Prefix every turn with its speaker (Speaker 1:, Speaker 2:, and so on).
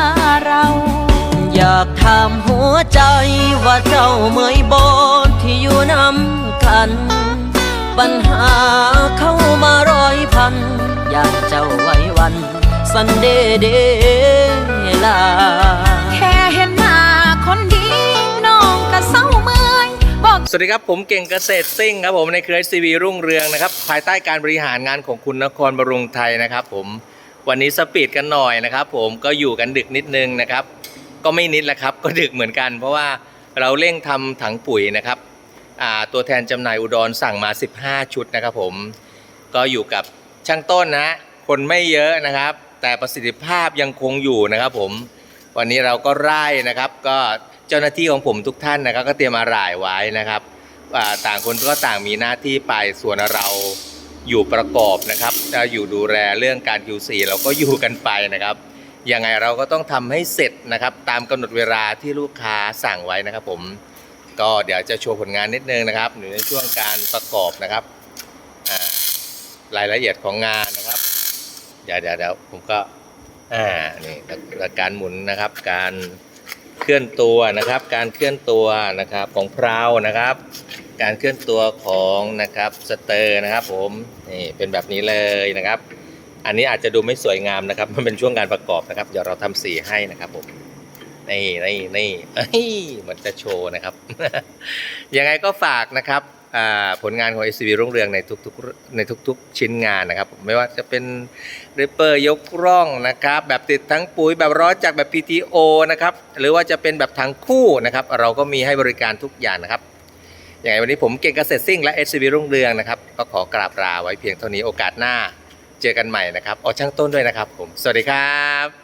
Speaker 1: อากถามหัวใจว่าเจ้าเมื่อยบนที่อยู่นำกัน ปัญหาเข้ามาร้อยพัน อยากเจ้าไว้วัน สันเดเดลา
Speaker 2: แค่เห็นหน้าคนดีน้องก็เศร้าเมื่อยบอก
Speaker 3: สวัสดีครับผมเก่งเกษตรซิ่งครับผมในเครือซีวีรุ่งเรืองนะครับ ภายใต้การบริหารงานของคุณนครบรุงไทยนะครับผมวันนี้สปีดกันหน่อยนะครับผมก็อยู่กันดึกนิดนึงนะครับ ก็ไม่นิดแหละครับ ก็ดึกเหมือนกัน เพราะว่าเราเร่งทำถังปุ๋ยนะครับตัวแทนจำหน่ายอุดรสั่งมา 15 ชุดนะครับผม ก็อยู่กับช่างต้นนะคนไม่เยอะนะครับ แต่ประสิทธิภาพยังคงอยู่นะครับผม วันนี้เราก็ไล่นะครับ ก็เจ้าหน้าที่ของผมทุกท่านนะครับ ก็เตรียมอาหร่ายไว้นะครับต่างคนก็ต่างมีหน้าที่ไปส่วนเราอยู่ประกอบนะครับจะอยู่ดูแลเรื่องการ QC เราก็อยู่กันไปนะครับ ยังไงเราก็ต้องทำให้เสร็จนะครับตามกำหนดเวลาที่ลูกค้าสั่งไว้นะครับผมก็เดี๋ยวจะโชว์ผลงานนิดนึงนะครับอยู่ในช่วงการประกอบนะครับรายละเอียดของงานนะครับ เดี๋ยวเดี๋ยวเดี๋ยวผมก็อ่านี่หลักการหมุนนะครับ การเคลื่อนตัวนะครับ การเคลื่อนตัวนะครับของเพรานะครับ การเคลื่อนตัวของนะครับสเตอร์นะครับ ผมนี่เป็นแบบนี้เลยนะครับ อันนี้อาจจะดูไม่สวยงามนะครับ มันเป็นช่วงการประกอบนะครับ เดี๋ยวเราทำสีให้นะครับผมนี่นี่นี่เอ้ยมันจะโชว์นะครับ ยังไงก็ฝากนะครับผลงานของ SCB รุ่งเรืองในทุกๆในทุก ๆ ชิ้นงานนะครับ ไม่ว่าจะเป็นริปเปอร์ยกร่องนะครับ แบบติดทั้งปุ๋ยแบบร้อยจากแบบ PTO นะครับ หรือว่าจะเป็นแบบทั้งคู่นะครับ เราก็มีให้บริการทุกอย่างนะครับอย่างไรวันนี้ผมเก่งเกษตรซิ่งและ SCB รุ่งเรืองนะครับ ก็ขอกราบลาไว้เพียงเท่านี้โอกาสหน้า เจอกันใหม่นะครับออช่างต้นด้วยนะครับผม สวัสดีครับ